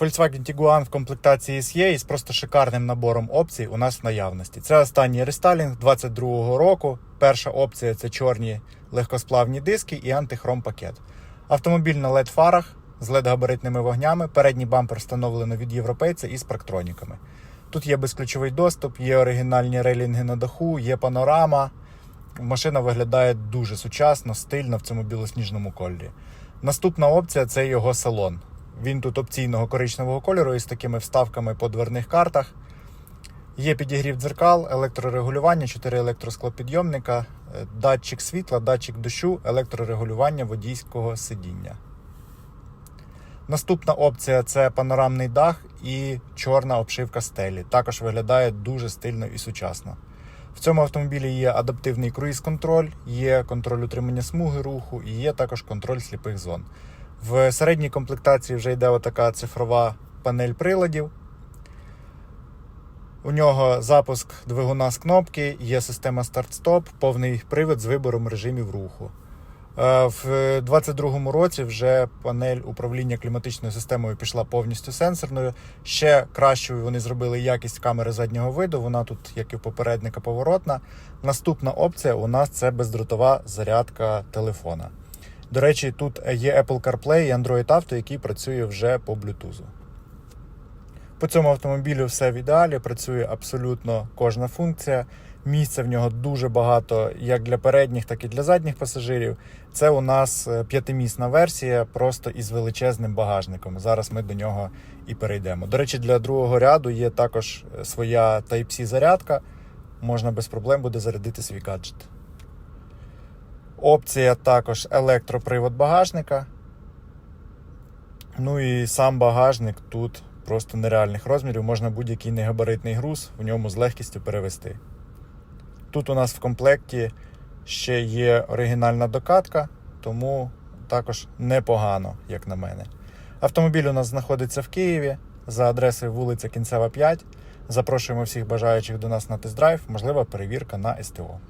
Volkswagen Tiguan в комплектації SE із просто шикарним набором опцій у нас в наявності. Це останній рестайлінг 22-го року. Перша опція це чорні легкосплавні диски і антихром пакет. Автомобіль на LED фарах з LED габаритними вогнями. Передній бампер встановлено від європейця із парктроніками. Тут є безключовий доступ, є оригінальні рейлінги на даху, є панорама. Машина виглядає дуже сучасно, стильно в цьому білосніжному кольорі. Наступна опція це його салон. Він тут опційного коричневого кольору із такими вставками по дверних картах. Є підігрів дзеркал, електрорегулювання, 4 електросклопідйомника, е, датчик світла, датчик дощу, електрорегулювання водійського сидіння. Наступна опція це панорамний дах і чорна обшивка стелі. Також виглядає дуже стильно і сучасно. В цьому автомобілі є адаптивний круїз-контроль, є контроль утримання смуги руху і є також контроль сліпих зон. В середній комплектації вже йде отака цифрова панель приладів. У нього запуск двигуна з кнопки, є система старт-стоп, повний привід з вибором режимів руху. Е, В 2022 році вже панель управління кліматичною системою пішла повністю сенсорною. Ще кращою вони зробили якість камери заднього виду. Вона тут, як і в попередника, поворотна. Наступна опція у нас це бездротова зарядка телефона. До речі, тут є Apple CarPlay і Android Auto, який працює вже по Bluetooth. По цьому автомобілю все в ідеалі, працює абсолютно кожна функція. Місця в нього дуже багато як для передніх, так і для задніх пасажирів. Це у нас е, п'ятимісна версія, просто із величезним багажником. Зараз ми до нього і перейдемо. До речі, для другого ряду є також е, своя Type-C зарядка. Можна без проблем буде зарядити свій гаджет. Опція також електропривод багажника. Ну і сам багажник тут просто нереальних розмірів. Можна будь-який негабаритний груз в ньому з легкістю перевести. Тут у нас в комплекті ще є оригінальна докатка, тому також непогано, як на мене. Автомобіль у нас знаходиться в Києві за адресою вулиця Кінцева 5. Запрошуємо всіх бажаючих до нас на тест-драйв, можлива перевірка на СТО.